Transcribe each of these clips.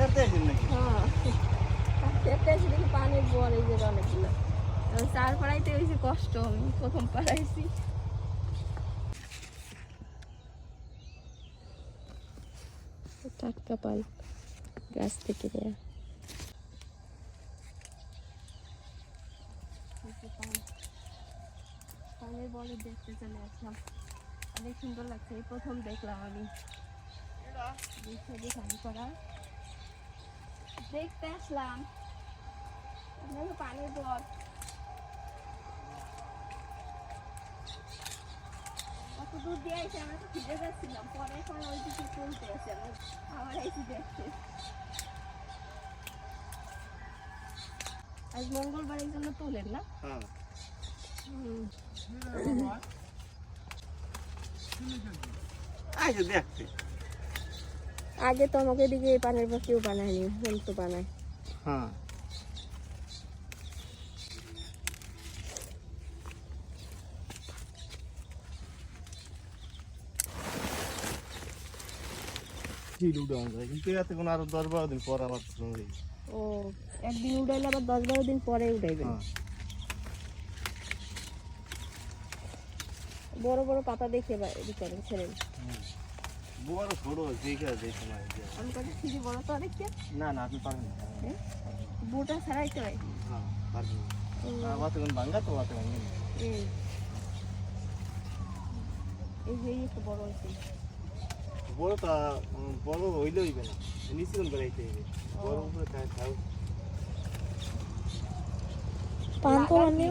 হাতে আসেন নাকি? হ্যাঁ। এসে দেখি পানির বল যে অনেকগুলো। চার পাড়াইতে হয়েছে কষ্ট আমি প্রথম পাড়াইছি। টাটকা পাল গাছ থেকে দেয়া। পানের বলে দেখতে চলে আসলাম। অনেক সুন্দর লাগছে, এই প্রথম দেখলাম আমি। সাইডে করা। দেখতে আসলাম পানির বল কত দূর দিয়ে আইসি আমরা তো ফিরে যাচ্ছিলাম পরে এখন ওই দিকে চলতে আছে আমি আবার আইসি দেখতে আজ মঙ্গলবারের জন্য তোলেন না? হ্যাঁ। আইসে দেখতে। আগে তো আমাকে এদিকে এই পানের কেউ বানায়নি এখন তো বানায়। হ্যাঁ। কি উড়ান যায় কিন্তু এতে কোনো আরও দশ বারো দিন পর আবার ও একদিন উড়াইলে আবার দশ বারো দিন পরে হ্যাঁ। বড় বড় পাতা দেখে করেন ছেড়েন। বড় ছোট দেখে দেখে না আমি কত সিঁড়ি বড় তো অনেক না না আপনি পারেন না। বুটা ছাড়াইতে হয়। হ্যাঁ পারবেন আবার তখন ভাঙ্গা তো বাতে ভাঙ্গেন এই এই একটু বড় হয়েছে। বড় তা বড় হইলে হইবে না। নিচে কোন বেড়াইতে হইবে। বড় উপরে খায় খাও। পান তো অনেক।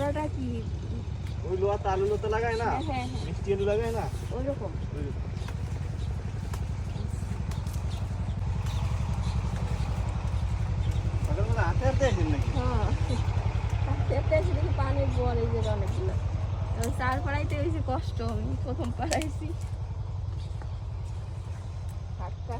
লতা কি? ওই তো লাগায় না? হ্যাঁ হ্যাঁ। হ্যাঁ মিষ্টি আলু লাগায় না? ওই রকম ওই রকম। সকালবেলা হাতে হাতে আসেন নাকি হ্যাঁ একটা এসে যে অনেকগুলো এবার চার পাড়াইতে হয়েছে কষ্ট আমি প্রথম পাড়াইছি। টাটকা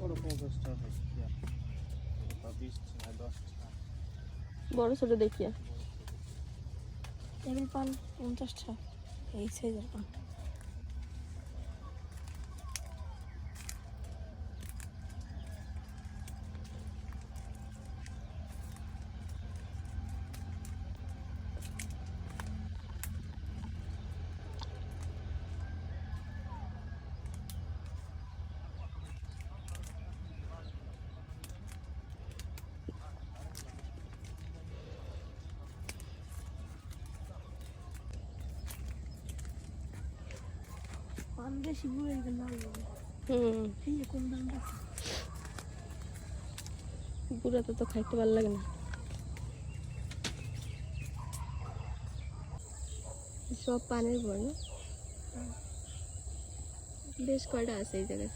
বড় পঞ্চাশ টাকা বা বিশ টাকা দশ টাকা বড় ছোট দেখিয়া। টেবিল পান পঞ্চাশটা। এই সাইজের পান হুম। এই কোন দামটা? গুঁড়াতে তো খাইতে ভালো লাগে না। সব পানের বড়। বেশ কয়টা আছে এই জায়গায়?